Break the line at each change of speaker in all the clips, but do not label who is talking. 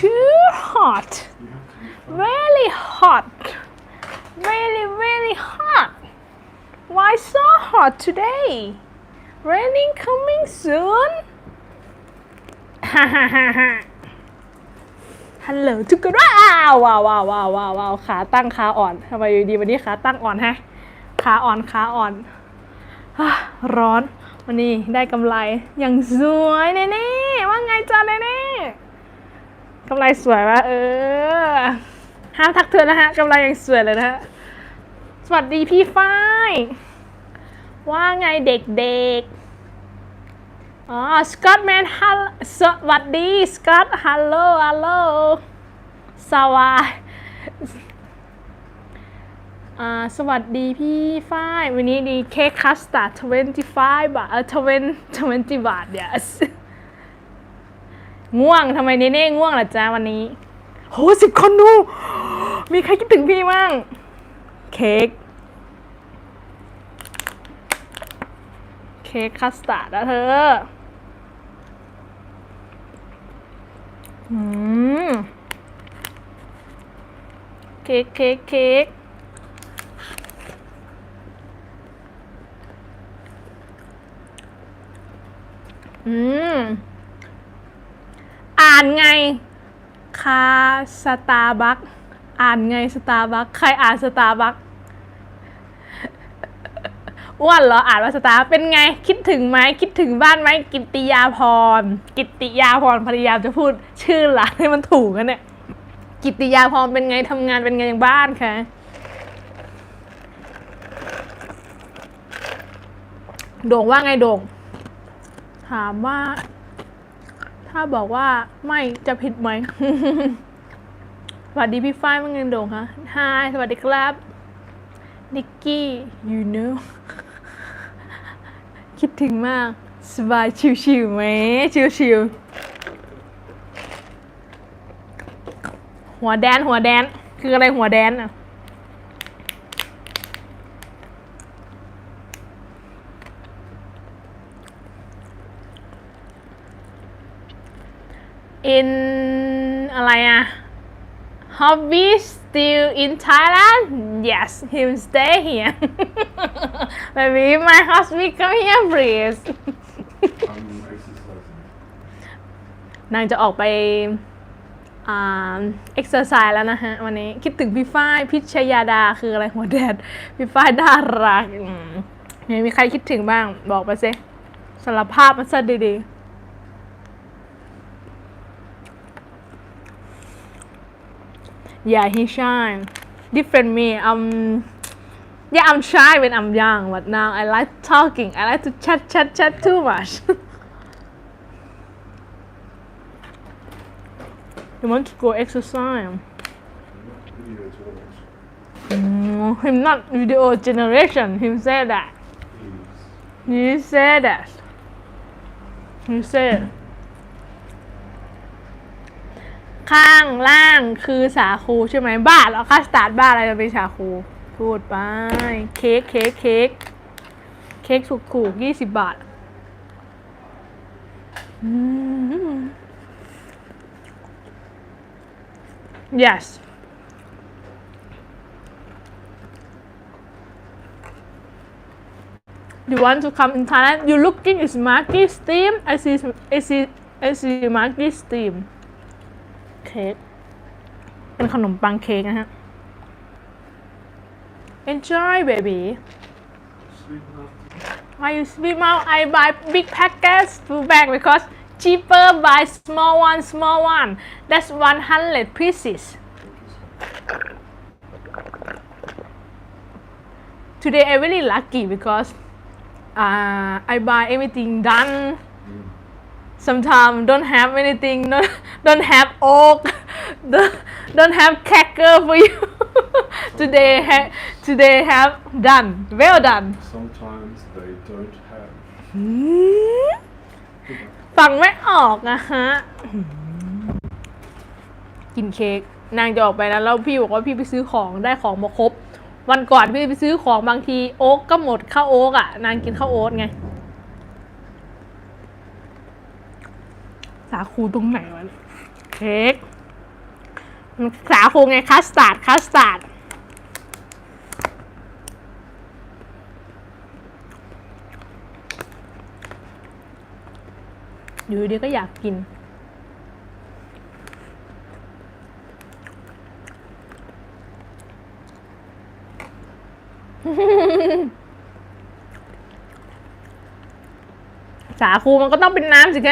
too hot very hot very very hot why so hot today raining coming soon ฮ่าฮ่าฮ่าฮ่าฮัลโหลทุกคนว้าวว้าวว้าวว้าวว้าวาขาตั้งขาอ่อนทำไมอยู่ดีวันนี้ขาตั้งอ่อนฮะขาอ่อนขาอ่อนอะร้อนวันนี้ได้กำไรอย่างสวยแน่ๆว่าไงจ้าแน่ๆ กำไรสวยปะเออ ห้ามทักเธอนะฮะกำไรยังสวยเลยนะฮะ สวัสดีพี่ฝ้าย ว่าไงเด็กๆ อ๋อ สกอตแมนฮัลสวัสดี สกอตฮัลโหลฮัลโหลสวัสดีอ่าสวัสดีพี่ฝ้าย วันนี้ดีเค้กคัสตาร์ด25 บาทเออ20 20 บาท yes ง่วงทำไมเนเน่ง่วงล่ะจ๊ะวันนี้โหสิบคนดู มีใครคิดถึงพี่มั่งเค้ก เค้กคัสตาร์ดนะเธอ อืม เค้กเค้กเค้กอืม อ่านไงคาสตาร์บัคอ่านไงสตาร์บัคใครอ่านสตาร์บัคอ้วนเหรออ่านว่าสตาร์เป็นไงคิดถึงไหมคิดถึงบ้านไหมกิติยาพร กิติยาพรพยายามจะพูด ชื่อหลานให้มันถูกกันเนี่ยกิตติยาพรเป็นไงทำงานเป็นไงอย่างบ้านคะโด่งว่าไงโด่งถามว่า ถ้าบอกว่าไม่จะผิดไหม สวัสดีพี่ฝ้ายว่าไงโด่งคะฮายสวัสดีครับนิกกี้ you know คิดถึงมาก สบายชิวๆไหม ชิวๆหัวแดนหัวแดน คืออะไรหัวแดนอะ in อะไรอะ hobby still in Thailand yes him stay here maybe my husband come here please นางจะออกไปอ่าเอ็กซ์ไซส์แล้วนะฮะ วันนี้คิดถึงพี่ฝ้ายพิชยาดาคืออะไรหัวแดด พี่ฝ้ายน่ารักมเนี่ยมีใครคิดถึงบ้างบอกมาสิสารภาพมันซะดีๆ Yeah, he shy. Different me. Um, yeah, I'm shy when I'm young, but now I like talking. I like to chat, chat, chat too much. you want to go exercise?
Video to watch.
Mm, him not video generation. Him said that. He said that. He said ข้างล่างคือสาคูใช่ไหมบ้าแล้วคัสตาร์ดบ้าอะไรจะเป็นสาคูพูดไปเค้กเค้กเค้กเค้กสุกถูกยี่สิบบาทอืม yes you want to come in Thailand you looking is Marky steam I see I see I see Marky steam เค้กเป็นขนมปังเค้กนะฮะ enjoy baby
Sleep enough.
why you sweet mouth I buy big packets to bag because cheaper buy small one small one that's 100 pieces today I really lucky because uh, I buy everything done Sometimes don't have anything don't, don't have oak don't, don't have cracker for you today have today have done well done
Sometimes they don't have.
ฟังไม่ออกนะฮะกินเค้กนางจะออกไปนะแล้วพี่บอกว่าพี่ไปซื้อของได้ของมาครบ วันก่อนพี่ไปซื้อของบางทีโอ๊กก็หมดข้าวโอ๊กอะ นางกินข้าวโอ๊ตไง สาคูตรงไหนวะเค้กมันสาคูไงคัสตาร์ดคัสตาร์ดอยู่ดีก็อยากกิน สาคูมันก็ต้องเป็นน้ำสิแก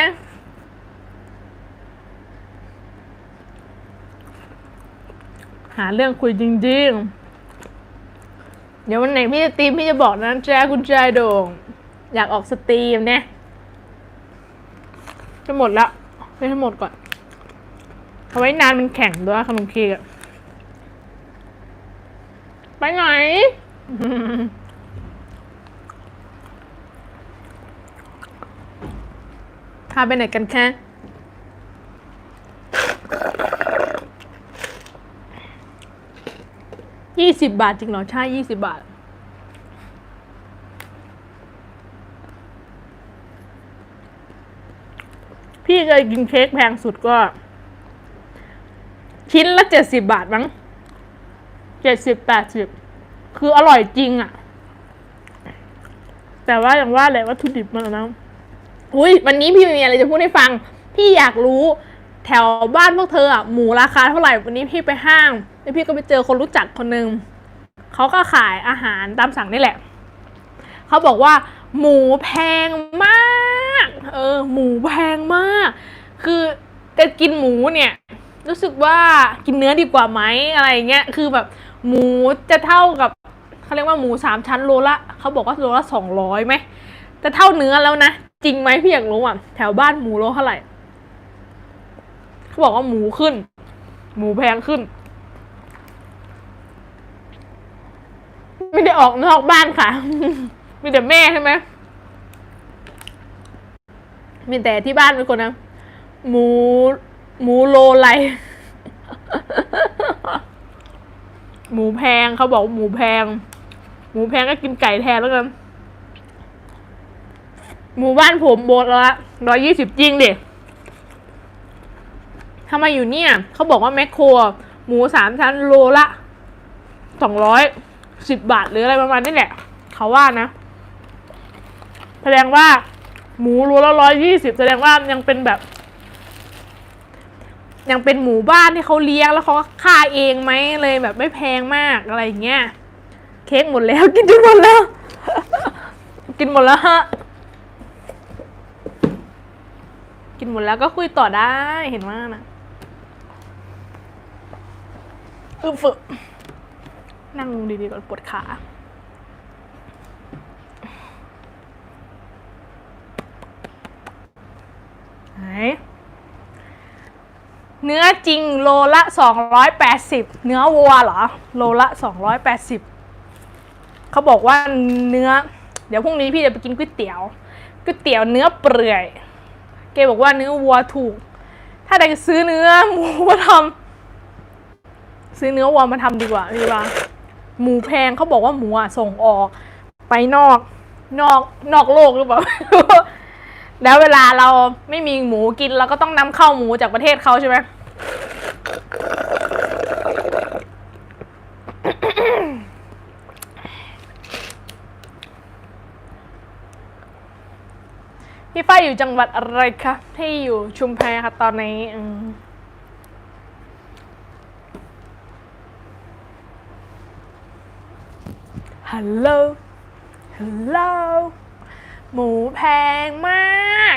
หาเรื่องคุยจริงๆ เดี๋ยววันไหนพี่จะตีมพี่จะบอกนะแจ๊คุณชายโด่ง อยากออกสตรีมเนี่ยจะหมดแล้วไม่ให้หมดก่อนเอาไว้นานมันแข็งด้วยขนมเค้กอะไปไหนพาไปไหนกันแค่ สิบบาทจริงเหรอ ใช่ยี่สิบบาท พี่เคยกินเค้กแพงสุดก็ ชิ้นละเจ็ดสิบบาทมั้งเจ็ดสิบแปดสิบคืออร่อยจริงอะแต่ว่าอย่างว่าแหละวัตถุดิบมันนะอุ้ยวันนี้พี่มีอะไรจะพูดให้ฟัง พี่อยากรู้แถวบ้านพวกเธออะหมูราคาเท่าไหร่วันนี้พี่ไปห้าง แล้วพี่ก็ไปเจอคนรู้จักคนหนึ่งเขาก็ขายอาหารตามสั่งนี่แหละเขาบอกว่า หมูแพงมากเออหมูแพงมาก คือจะกินหมูเนี่ยรู้สึกว่ากินเนื้อดีกว่าไหมอะไรเงี้ยคือแบบหมูจะเท่ากับเขาเรียกว่าหมูสามชั้นโลละเขาบอกว่าโลละสองร้อยไหมจะเท่าเนื้อแล้วนะจริงไหมพี่อยากรู้อะแถวบ้านหมูโลเท่าไหร่เขาบอกว่าหมูขึ้น หมูแพงขึ้น ไม่ได้ออกนอกบ้านค่ะ มีแต่แม่ใช่ไหมมีแต่ที่บ้านเป็นคนนะ หมู หมูโลไรหมูแพงเขาบอกหมูแพง หมูแพงก็กินไก่แทนแล้วกัน หมู่บ้านผมโบละร้อยยี่สิบจริงดิทำไมอยู่เนี่ย เขาบอกว่าแมคโคร หมูสามชั้นโลละสองร้อย สิบบาทหรืออะไรประมาณนี้แหละ เขาว่านะ แสดงว่า หมูโลละร้อยยี่สิบแสดงว่ายังเป็นแบบ ยังเป็นหมูบ้านที่เขาเลี้ยงแล้วเขาฆ่าเองไหมเลยแบบไม่แพงมากอะไรอย่างเงี้ยเค้กหมดแล้วกินจนหมดแล้ว กินหมดแล้วฮะกินหมดแล้วก็คุยต่อได้เห็นว่านะอึฝึ นั่งดีๆก่อนปวดขาไหนเนื้อจริงโลละสองร้อยแปดสิบเนื้อวัวเหรอ โลละสองร้อยแปดสิบเขาบอกว่าเนื้อ เดี๋ยวพรุ่งนี้พี่จะไปกินก๋วยเตี๋ยวก๋วยเตี๋ยวเนื้อเปื่อยเกบอกว่าเนื้อวัวถูก ถ้าใดซื้อเนื้อหมูมาทำซื้อเนื้อวัวมาทำดีกว่าพี่ว่า หมูแพงเขาบอกว่าหมูอะส่งออก ไปนอกนอกนอกโลกหรือเปล่า แล้วเวลาเราไม่มีหมูกินเราก็ต้องนำเข้าหมูจากประเทศเขาใช่ไหมพี่ฝ้ายอยู่จังหวัดอะไรคะที่อยู่ชุมแพค่ะตอนนี้อืม ฮัลโหล ฮัลโหล หมูแพงมาก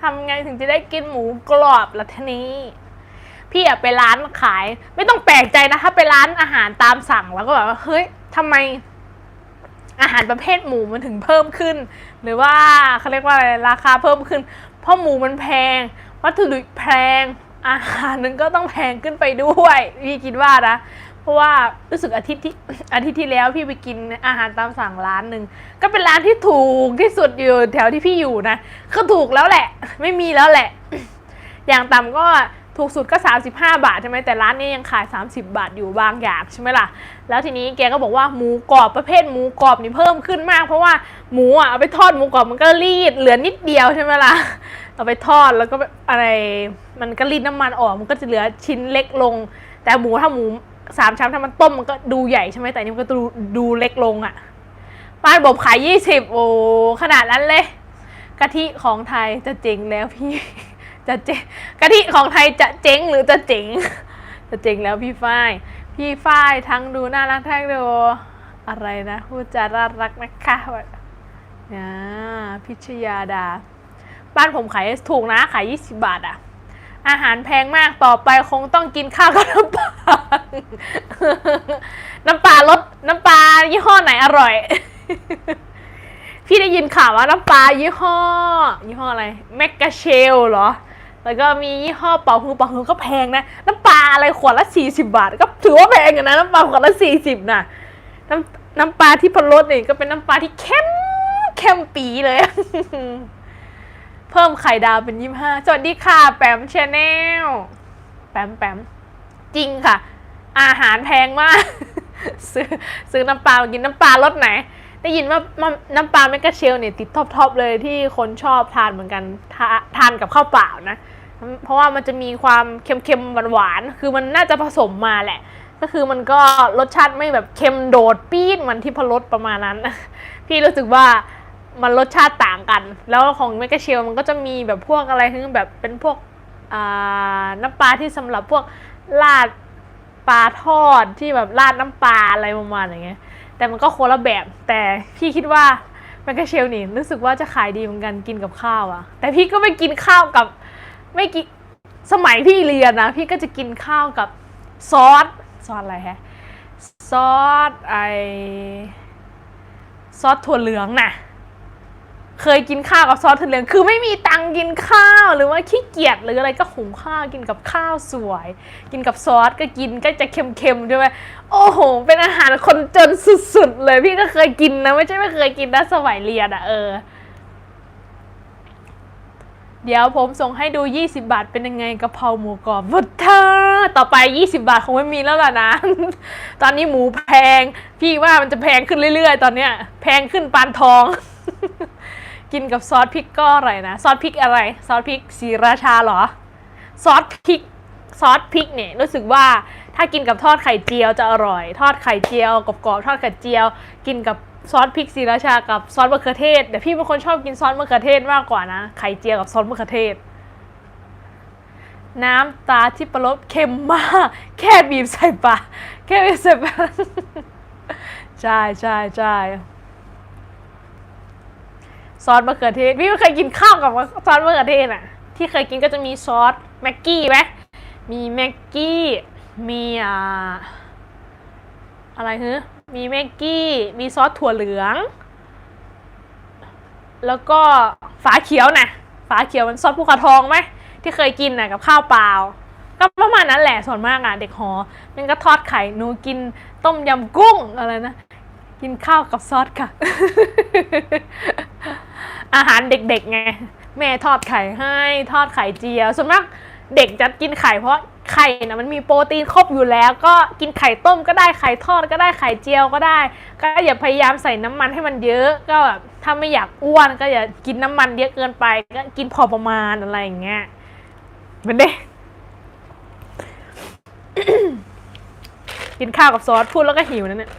ทำไงถึงจะได้กินหมูกรอบล่ะทีนี้ พี่อะไปร้านขาย ไม่ต้องแปลกใจนะ ถ้าไปร้านอาหารตามสั่งแล้วก็แบบว่า เฮ้ยทำไมอาหารประเภทหมูมันถึงเพิ่มขึ้น หรือว่าเขาเรียกว่าอะไรราคาเพิ่มขึ้น เพราะหมูมันแพง วัตถุดิบแพง อาหารนึงก็ต้องแพงขึ้นไปด้วยพี่คิดว่านะ เพราะว่ารู้สึกอาทิตย์ที่อาทิตย์ที่แล้วพี่ไปกินอาหารตามสั่งร้านหนึ่งก็เป็นร้านที่ถูกที่สุดอยู่แถวที่พี่อยู่นะก็ถูกแล้วแหละ ไม่มีแล้วแหละ อย่างต่ำก็ถูกสุดก็ 35 บาทใช่ไหมแต่ร้านนี้ยังขาย 30 บาทอยู่บางอย่างใช่ไหมล่ะ แล้วทีนี้แกก็บอกว่าหมูกรอบประเภทหมูกรอบนี่เพิ่มขึ้นมาก เพราะว่าหมูอะเอาไปทอดหมูกรอบมันก็รีดเหลือนิดเดียวใช่ไหมล่ะเอาไปทอดแล้วก็อะไรมันก็รีดน้ำมันออกมันก็จะเหลือชิ้นเล็กลง แต่หมูถ้าหมู สามชั้นถ้ามันต้มมันก็ดูใหญ่ใช่ไหมแต่นี่มันก็ดูดูเล็กลงอะ่ะบ้านผมขายยี่สิบโอ้ขนาดนั้นเลย กะทิของไทยจะเจ๋งแล้วพี่ จะเจ๋งกะทิของไทยจะเจ๋งหรือจะเจ๋งจะเจ๋งแล้วพี่ฝ้าย พี่ฝ้ายทั้งดูน่ารักทั้งดูอะไรนะพูดจาน่ารักนะคะแบบอ่าพิชยาดา บ้านผมขายถูกนะขาย 20 บาทอะ อาหารแพงมากต่อไปคงต้องกินข้าวกับน้ำปลา น้ำปลารสน้ำปลายี่ห้อไหนอร่อย พี่ได้ยินข่าวว่าน้ำปลายี่ห้อ ยี่ห้ออะไรแมกกาเชลเหรอ แล้วก็มียี่ห้อเป่าฮือเป่าฮือก็แพงนะ น้ำปลาอะไรขวดละ40บาท ก็ถือว่าแพงอยู่นะน้ำปลาขวดละ40นะน้ำน้ำปลาที่พะรสนี่ยก็เป็นน้ำปลาที่เข้มเข้มปีเลย เพิ่มไข่ดาวเป็นยี่ห้าสวัสดีค่ะ แปมชาแนลแปมแปมจริงค่ะ อาหารแพงมาก ซื้อซื้อน้ำปลากินน้ำปลารสไหน ได้ยินว่าน้ำปลาแมกกาเชลเนี่ยติดท็อปทอปเลยที่คนชอบทานเหมือนกันทาทานกับข้าวเปล่านะ เพราะว่ามันจะมีความเค็มๆหวานๆคือมันน่าจะผสมมาแหละ ก็คือมันก็รสชาติไม่แบบเค็มโดดปี๊ดเหมันที่พะรสประมาณนั้น พี่รู้สึกว่า มันรสชาติต่างกัน แล้วของแมกกาเชลมันก็จะมีแบบพวกอะไรที่แบบเป็นพวกน้ำปลาที่สำหรับพวกราดปลาทอดที่แบบราดน้ำปลาอะไรประมาณอย่างเงี้ยแต่มันก็คนละแบบ แต่พี่คิดว่าแมกกาเชลนี่รู้สึกว่าจะขายดีเหมือนกันกินกับข้าวอะแต่พี่ก็ไม่กินข้าวกับไม่กินสมัยพี่เรียนนะ พี่ก็จะกินข้าวกับซอสซอสอะไรฮะซอสไอซอสถั่วเหลืองน่ะ เคยกินข้าวกับซอสถั่วเหลือง คือไม่มีตังกินข้าวหรือว่าขี้เกียจหรืออะไรก็หุงข้าวกินกับข้าวสวย กินกับซอสก็กินก็จะเค็มๆด้วยโอ้โห เป็นอาหารคนจนสุดๆเลยพี่ก็เคยกินนะไม่ใช่ไม่เคยกินนะสมัยเรียนอะเออ เดี๋ยวผมส่งให้ดู 20 บาทเป็นยังไงกะเพราหมูกรอบวัฒาต่อไป 20 บาทคงไม่มีแล้วล่ะนะ ตอนนี้หมูแพง พี่ว่ามันจะแพงขึ้นเรื่อยๆ ตอนเนี้ย แพงขึ้นปานทอง กินกับซอสพริกก็อร่อยนะ ซอสพริกอะไร ซอสพริกสีราชาเหรอ ซอสพริก ซอสพริกเนี่ยรู้สึกว่าถ้ากินกับทอดไข่เจียวจะอร่อย ทอดไข่เจียวกรอบๆทอดไข่เจียว กินกับซอสพริกศรีราชากับซอสมะเขือเทศแต่พี่เป็นคนชอบกินซอสมะเขือเทศมากกว่านะ ไข่เจียวกับซอสมะเขือเทศ น้ำตาที่ประรสเค็มมาก แค่บีบใส่ปากแค่บีบใส่ปากใช่ใช่ใช่ ซอสมะเขือเทศพี่เคยกินข้าวกับซอสมะเขือเทศอะ ที่เคยกินก็จะมีซอสแม็กกี้ไหมมีแม็กกี้มีอ่าอะไรฮึมีแม็กกี้มีซอสถั่วเหลือง แล้วก็ฝาเขียวนะฝาเขียวมันซอสภูเขาทองไหมที่เคยกินนะกับข้าวเปล่าก็ประมาณนั้นแหละส่วนมากอะเด็กหอมันก็ทอดไข่หนูกินต้มยำกุ้งอะไรนะ กินข้าวกับซอสค่ะ อาหารเด็กๆไง แม่ทอดไข่ให้ทอดไข่เจียวส่วนมากเด็กจะกินไข่เพราะไข่นะมันมีโปรตีนครบอยู่แล้ว ก็กินไข่ต้มก็ได้ไข่ทอดก็ได้ไข่เจียวก็ได้ ก็อย่าพยายามใส่น้ำมันให้มันเยอะ ก็แบบถ้าไม่อยากอ้วนก็อย่ากินน้ำมันเยอะเกินไป ก็กินพอประมาณอะไรอย่างเงี้ยเหมือนเด้กินข้าวกับซอสพูดแล้วก็หิวนะเนี่ย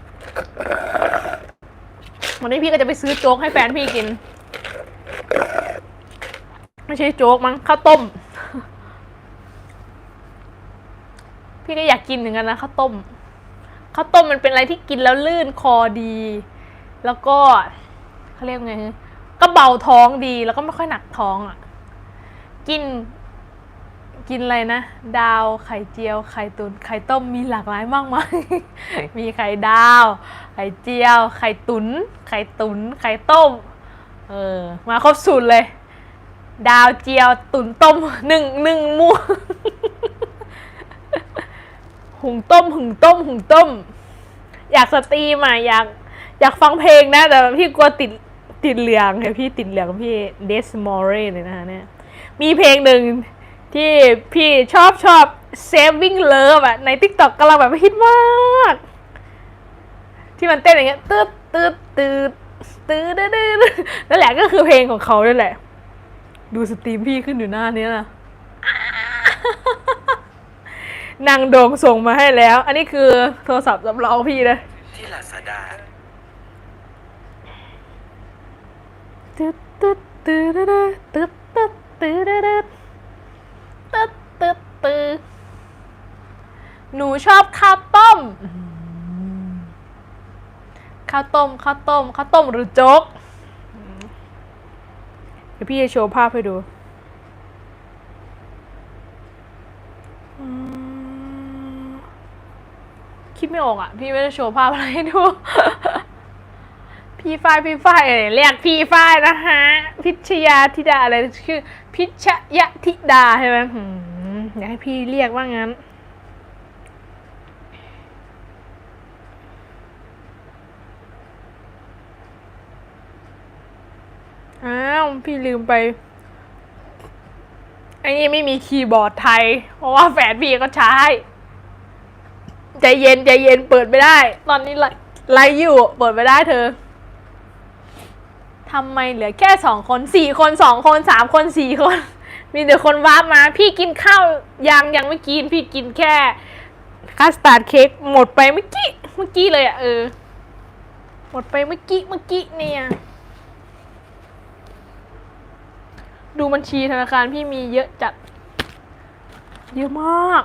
วันนี้พี่ก็จะไปซื้อโจ๊กให้แฟนพี่กิน ไม่ใช่โจ๊กมั้งข้าวต้ม พี่ก็อยากกินเหมือนกันนะข้าวต้มข้าวต้มมันเป็นอะไรที่กินแล้วลื่นคอดี แล้วก็เขาเรียกไงก็เบาท้องดีแล้วก็ไม่ค่อยหนักท้องอะ กิน กินอะไรนะ ดาวไข่เจียว ไข่ตุนไข่ต้มมีหลากหลายมากมาย มีไข่ดาว ไข่เจียว ไข่ตุน ไข่ตุน ไข่ต้ม เออ มาครบสูตรเลย ดาวเจียวตุนต้มหนึ่งหนึ่งมูหุงต้มหุงต้มหุงต้ม อยากสตรีมอะอยากอยากฟังเพลงนะ แต่พี่กลัวติดติดเหลืองไงพี่ติดเหลืองพี่เดสมอร์เรเลยนะคะเนี่ยมีเพลงหนึ่ง ที่พี่ชอบชอบ saving love อะใน TikTok กำลังแบบฮิตมาก ที่มันเต้นอย่างเงี้ยตืดตืดตืดตืดตืดนั่นแหละก็คือเพลงของเขาด้วยแหละ ดูสตรีมพี่ขึ้นอยู่หน้านี้นะนางโดงส่งมาให้แล้ว อันนี้คือโทรศัพท์สำรองพี่นะ
ที่ลาซาด้า
ตึ๊ดตึ๊ดตึ๊ดตึ๊ดตึ๊ดตึ๊ดตึ๊ดตึ๊ดตึ๊ดตึ๊ด หนูชอบข้าวต้ม ข้าวต้ม ข้าวต้ม ข้าวต้มหรือโจ๊ก เดี๋ยวพี่จะโชว์ภาพให้ดู คิดไม่ออกอะ พี่ไม่ได้โชว์ภาพอะไรให้ดู พี่ฝ้ายพี่ฝ้ายเรียกพี่ฝ้ายนะฮะ พิชยาธิดาอะไรชื่อ พิชยธิดาใช่ไหมอยากให้พี่เรียกว่างั้น อ้าว พี่ลืมไปไอ้นี่ไม่มีคีย์บอร์ดไทย เพราะว่าแฟนพี่ก็ใช้ ใจเย็นใจเย็นเปิดไม่ได้ ตอนนี้ไลฟ์อยู่ เปิดไม่ได้เธอทำไมเหลือแค่สองคนสี่คนสองคนสามคนสี่คน มีแต่คนว้ามา พี่กินข้าวยังยังไม่กิน พี่กินแค่คัสตาร์ดเค้กหมดไปเมื่อกี้เมื่อกี้เลยอะเออ หมดไปเมื่อกี้เมื่อกี้เนี่ย ดูบัญชีธนาคารพี่มีเยอะจัด เยอะมาก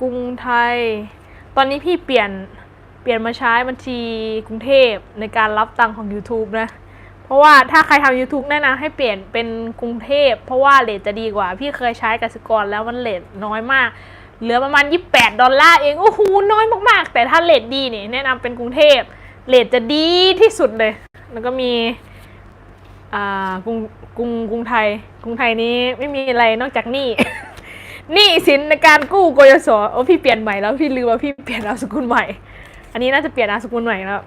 กรุงไทย ตอนนี้พี่เปลี่ยนเปลี่ยนมาใช้บัญชีกรุงเทพในการรับตังค์ของ YouTube นะ เพราะว่าถ้าใครทำ YouTube แนะนำให้เปลี่ยนเป็นกรุงเทพ เพราะว่าเลทจะดีกว่า พี่เคยใช้กสิกรแล้วมันเลทน้อยมาก เหลือประมาณ 28 ดอลลาร์เอง โอ้โห น้อยมากๆ แต่ถ้าเลทดีเนี่ยแนะนำเป็นกรุงเทพ เลทจะดีที่สุดเลย แล้วก็มี อ่ากรุงกรุงกรุงไทย กรุงไทยนี้ไม่มีอะไรนอกจากหนี้ หนี้สินในการกู้กยศโอ้พี่เปลี่ยนใหม่แล้วพี่ลืมว่าพี่เปลี่ยนนามสกุลใหม่ อันนี้น่าจะเปลี่ยนนามสกุลใหม่แล้ว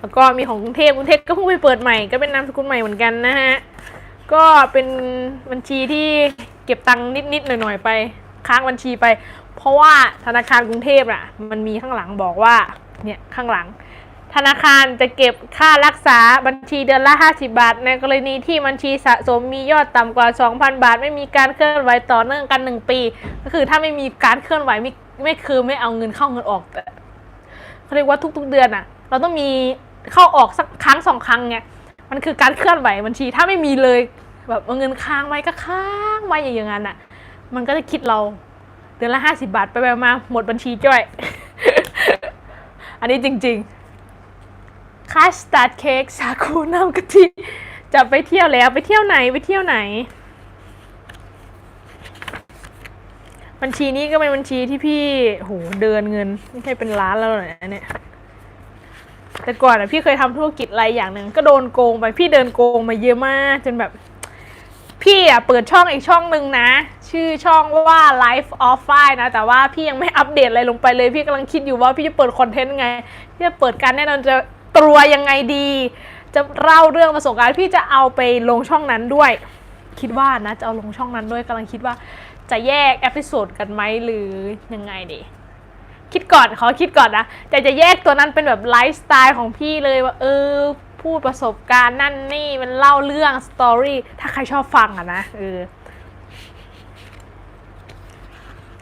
แล้วก็มีของกรุงเทพกรุงเทพก็เพิ่งไปเปิดใหม่ก็เป็นนามสกุลใหม่เหมือนกันนะฮะก็เป็นบัญชีที่เก็บตังค์นิดๆหน่อยๆไป ค้างบัญชีไป เพราะว่าธนาคารกรุงเทพอะ มันมีข้างหลังบอกว่าเนี่ยข้างหลัง ธนาคารจะเก็บค่ารักษาบัญชีเดือนละ 50 บาท ในกรณีที่บัญชีสะสมมียอดต่ำกว่า 2,000 บาท ไม่มีการเคลื่อนไหวต่อเนื่องกัน 1 ปี ก็คือถ้าไม่มีการเคลื่อนไหวไม่ไม่คือไม่เอาเงินเข้าเงินออกแต่เขาเรียกว่าทุก ๆ เดือนอะเราต้องมีเข้าออกสักครั้งสองครั้งเนี่ยมันคือการเคลื่อนไหวบัญชีถ้าไม่มีเลยแบบเอาเงินค้างไว้ก็ค้างไว้อย่างนั้นอะมันก็จะคิดเราเดือนละ 50 บาทไปๆมาหมดบัญชีจ้อย อันนี้จริง ๆ คัสตาร์ดเค้กสาคูน้ำกะทิจะไปเที่ยวแล้วไปเที่ยวไหนไปเที่ยวไหน บัญชีนี้ก็เป็นบัญชีที่พี่โหเดินเงินไม่ใช่เป็นล้านแล้วเหรอเนี่ยแต่ก่อนอะพี่เคยทำธุรกิจอะไรอย่างหนึ่งก็โดนโกงไปพี่เดินโกงมาเยอะมากจนแบบ พี่อะเปิดช่องอีกช่องหนึ่งนะ ชื่อช่องว่า Life of Fire นะ แต่ว่าพี่ยังไม่อัปเดตอะไรลงไปเลย พี่กำลังคิดอยู่ว่าพี่จะเปิดคอนเทนต์ไงพี่จะเปิดการแน่นอนจะ ตัวยังไงดี จะเล่าเรื่องประสบการณ์พี่จะเอาไปลงช่องนั้นด้วย คิดว่านะจะเอาลงช่องนั้นด้วยกำลังคิดว่าจะแยกเอพิโซดกันไหมหรือยังไงดี คิดก่อนขอคิดก่อนนะแต่จะแยกตัวนั้นเป็นแบบไลฟ์สไตล์ของพี่เลยว่าเออพูดประสบการณ์นั่นนี่มันเล่าเรื่องสตอรี่ถ้าใครชอบฟังอะนะเออ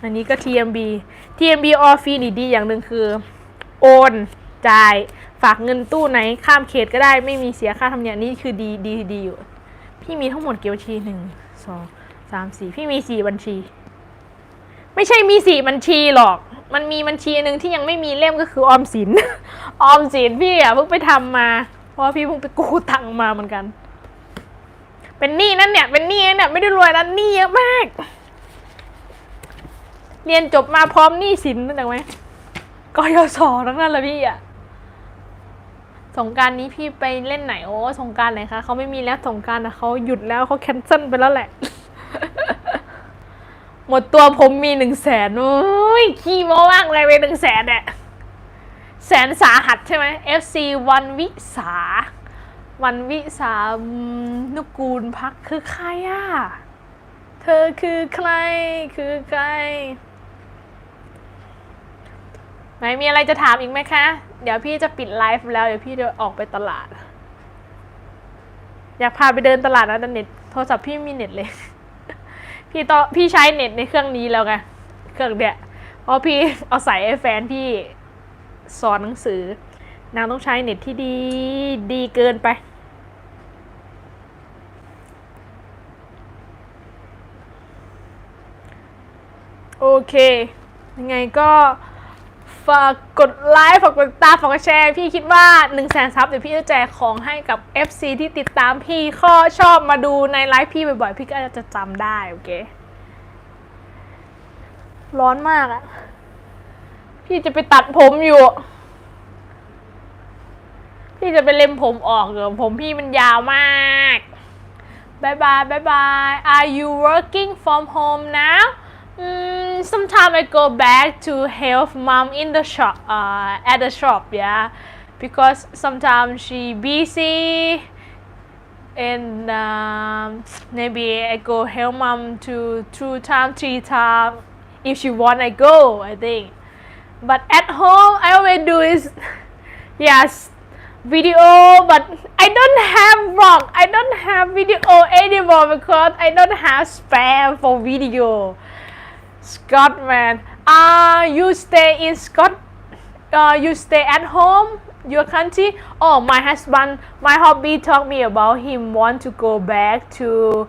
อันนี้ก็ TMB TMB all free นี่ดีอย่างหนึ่งคือ โอน จ่าย ฝากเงินตู้ไหนข้ามเขตก็ได้ไม่มีเสียค่าธรรมเนียมนี่คือดีดีดีอยู่ พี่มีทั้งหมดกี่บัญชีหนึ่งสองสามสี่พี่มีสี่บัญชี ไม่ใช่มีสี่บัญชีหรอก มันมีบัญชีหนึ่งที่ยังไม่มีเล่มก็คือออมสิน ออมสินพี่อะเพิ่งไปทำมา เพราะว่าพี่เพิ่งไปกู้ตังค์มาเหมือนกัน เป็นหนี้นั่นเนี่ย เป็นหนี้เนี่ยไม่ได้รวยนะหนี้เยอะมาก เรียนจบมาพร้อมหนี้สินนั่นเองไหมกยศทั้งนั้นลยพี่อะ สงการนี้พี่ไปเล่นไหนโอ้สงการไหนคะเขาไม่มีแล้วสงการนะเขาหยุดแล้วเขาแคนเซิลไปแล้วแหละ หมดตัวผมมีหนึ่งแสนโอ้ยขี้โม้มากเลยไปหนึ่งแสนเนี่ยแสนสาหัสใช่ไหม FC วันวิสา วันวิสานุกูลพักคือใครอะ เธอคือใครคือใครไหนมีอะไรจะถามอีกไหมคะ เดี๋ยวพี่จะปิดไลฟ์แล้ว เดี๋ยวพี่จะออกไปตลาด อยากพาไปเดินตลาดนะแต่เน็ตโทรศัพท์พี่ไม่มีเน็ตเลย พี่ต่อพี่ใช้เน็ตในเครื่องนี้แล้วไงเครื่องเนี่ยเพราะพี่เอาใส่ไอ้แฟนพี่สอนหนังสือ นางต้องใช้เน็ตที่ดีดีเกินไปโอเค ยังไงก็ ฝากกดไลค์ฝากกดตามฝากกดแชร์พี่คิดว่า1นึ่งแสนซับเดี๋ยวพี่จะแจกของให้กับ FC ที่ติดตามพี่ข้อชอบมาดูในไลฟ์พี่บ่อยๆ พี่ก็จะจำได้โอเค ร้อนมากอะพี่จะไปตัดผมอยู่ พี่จะไปเล็มผมออกเดี๋ยวผมพี่มันยาวมากบายบายบายบาย Are you working from home now mm, Sometime I go back to help mom in the shop uh, at the shop yeah. Because sometimes she busy and um, maybe I go help mom to two time three time if she want I go I think. But at home I always do is yes video but I don't have vlog I don't have video anymore because I don't have spare for video Scotland. Uh you stay in Scot uh you stay at home your country? Oh my husband my hobby told me about him want to go back to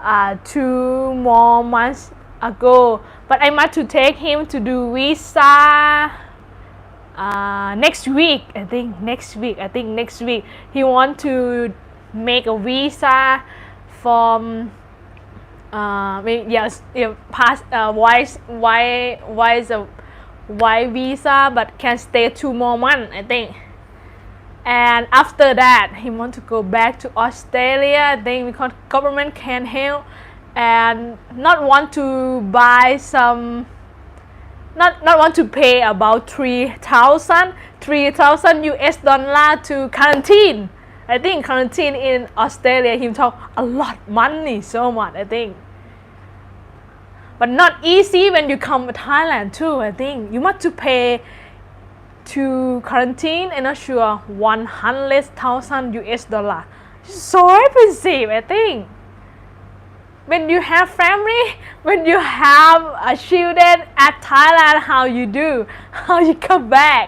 uh two more months ago. But I must to take him to do visa uh, next week. I think next week I think next week. He want to make a visa from uh may- yes yeah, pass uh wise why wise a why visa but can stay two more months I think. And after that he want to go back to Australia. I think because government can help and not want to buy some not not want to pay about 3000 3000 US dollar to quarantine. I think quarantine in Australia him talk a lot money so much I think but not easy when you come to Thailand too I think you must to pay to quarantine and not sure 100,000 US dollar so expensive I think when you have family when you have a children at Thailand how you do how you come back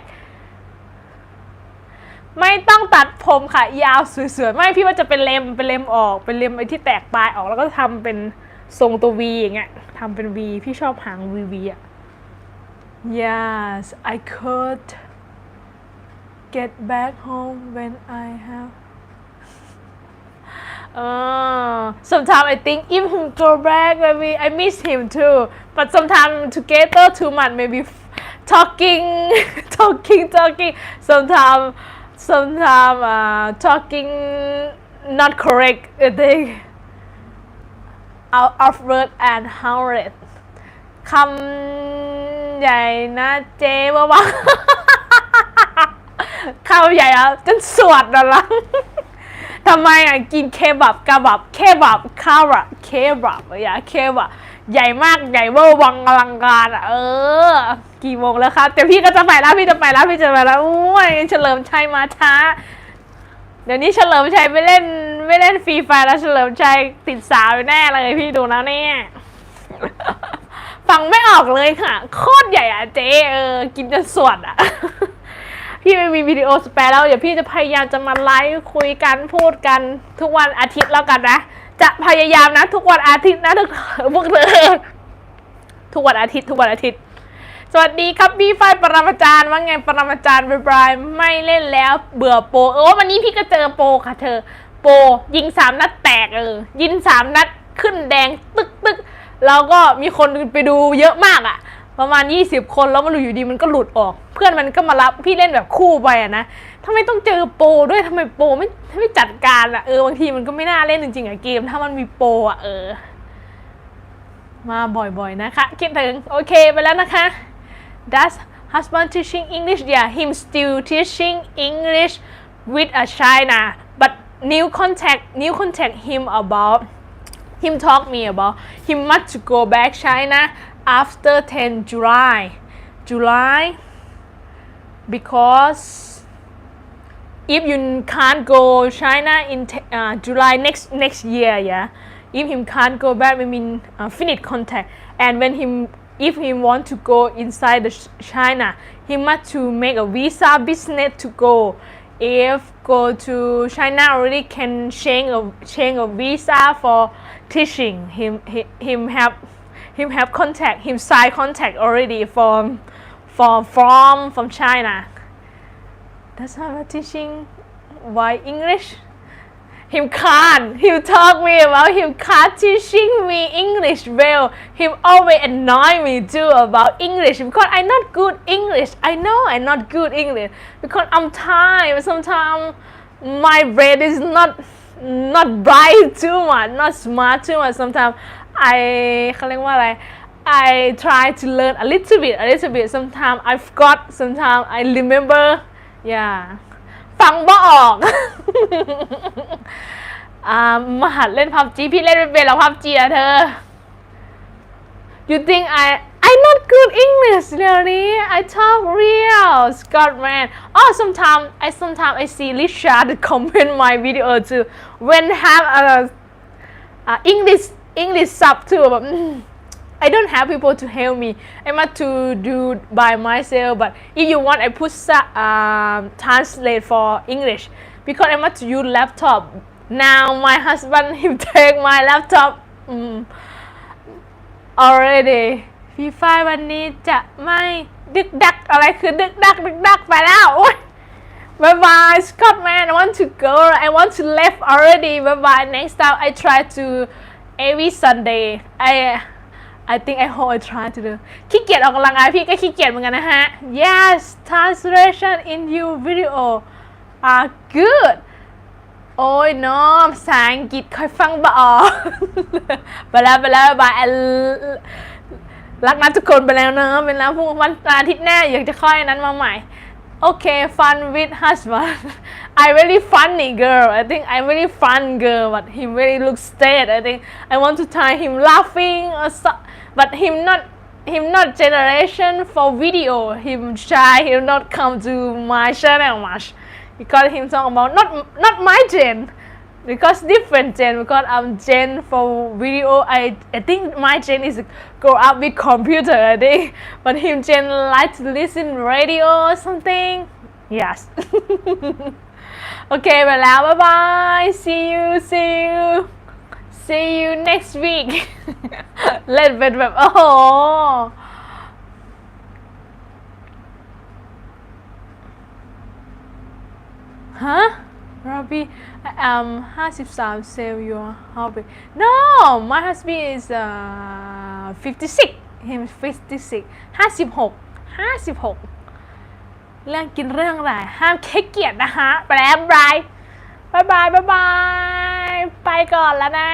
ไม่ต้องตัดผมค่ะ ยาวสวยๆ ไม่พี่ว่าจะเป็นเล็มเป็นเล็มออก เป็นเล็มไอ้ที่แตกปลายออกแล้วก็ทำเป็น ทรงตัววีอย่างเงี้ยทำเป็นวีพี่ชอบหางวีวีอ่ะ yes I could get back home when I have Uh, sometimes I think if him go back, maybe I miss him too. But sometimes together too much, maybe f- talking, talking, talking. Sometimes, sometimes uh, talking not correct. I think Out of word and how it คำใหญ่นะเจ๊บ้าบ้าคำใหญ่อะจนสวดนั่นละทำไมอะกินเคบับกะบับเคบับข้าวอะเคบับอย่าเคบับใหญ่มากใหญ่เวอร์วังอลังการอะเออ กี่โมงแล้วครับแต่พี่ก็จะไปแล้วพี่จะไปแล้วพี่จะไปแล้วโอ้ยเฉลิมชัยมาช้า เดี๋ยวนี้เฉลิมชัยไม่เล่นไม่เล่นฟรีไฟแล้วเฉลิมชัยติดสาวแน่เลยพี่ดูนะเนี่ยฟังไม่ออกเลยค่ะ โคตรใหญ่อะเจ๊เออกินจนสวดอะพี่ไม่มีวิดีโอสแปรแล้วเดี๋ยวพี่จะพยายามจะมาไลฟ์คุยกันพูดกันทุกวันอาทิตย์แล้วกันนะ จะพยายามนะ ทุกวันอาทิตย์นะทุกพวกเธอทุกวันอาทิตย์ทุกวันอาทิตย์ สวัสดีครับพี่ฝ้ายปรมาจารย์ว่าไงปรมาจารย์บายๆไม่เล่นแล้ว เบื่อโปเออวันนี้พี่ก็เจอโปค่ะเธอ โปยิงสามนัดแตกเออยิงสามนัดขึ้นแดงตึกตึกแล้วก็มีคนไปดูเยอะมากอะประมาณ 20 คนแล้วมันหลุดอยู่ดีมันก็หลุดออก เพื่อนมันก็มารับพี่เล่นแบบคู่ไปอะนะทำไมต้องเจอโปด้วยทำไมโปไม่ไม่จัดการอะเออบางทีมันก็ไม่น่าเล่นจริงๆอะเกม ถ้ามันมีโปอะเออ มาบ่อยๆนะคะ คิดถึงโอเคไปแล้วนะคะ Does husband teaching English? Yeah, him still teaching English with a China, but new contact, new contact him about him talk me about he must go back China after 10 July. July because if you can't go China in uh, July next next year, yeah. If him can't go back, I mean uh, finish contact. And when him if he want to go inside the Ch- China he must to make a visa business to go. If go to China already can change a change a visa for teaching. Him he, him have him have contact him sign contact already from from from from China. That's how I'm teaching why English him can't him talk me about him can't teaching me English well him always annoy me too about English because I not good English I know I not good English because I'm tired sometimes my brain is not not bright too much not smart too much sometimes I เขาเรียกว่าอะไร I try to learn a little bit a little bit sometimes I forgot sometimes I remember yeah ฟังบ่ออกอ่ามาหัดเล่นพับจีพี่เล่นเป็นหรอพับจีอะเธอ You think I I not good English really I talk real Scotland oh sometimes I sometimes I see Richard comment my video too when have a uh, English English sub too แบบ I don't have people to help me I must to do by myself but if you want I put sa- um, translate for English because I must to use laptop now my husband he take my laptop อืม already ฟีไฟวันนี้จะไม่ดึกดักอะไรคือดึกดักดึกดักไปแล้วโอ๊ย Bye bye, Scott man. I want to go. I want to leave already. Bye bye. Next time I try to every Sunday. I I think I hope I try to do. ขี้เกียจออกกำลังกายพี่ก็ขี้เกียจเหมือนกันนะฮะ Yes, translation in your video are good. โอ้ยน้องภาษาอังกฤษค่อยฟังบ่ออกไปแล้วไปแล้วบายรักนะทุกคนไปแล้วเนอะเป็นแล้วพรุ่งวันอาทิตย์หน้าอยากจะค่อยนั้นมาใหม่ Okay, fun with husband. I really funny girl. I think I'm really fun girl, but he really looks sad. I think I want to tie him laughing or so, but him not him not generation for video. Him shy. He'll not come to my channel much because him talk about not not my gen because different gen because I'm gen for video I, I think my gen is grow up with computer I think but him gen like to listen radio or something yes โอเคไปแล้ว bye bye see you see you see you next week เล่นเป็นแบบ โอ้โห ฮ Probably um 53 sell your hobby no my husband is uh 56 him 56 56 56 เรื่องกินเรื่องอะไรห้ามเคเกียดนะฮะแปรบายบายบายบายบายไปก่อนแล้วนะ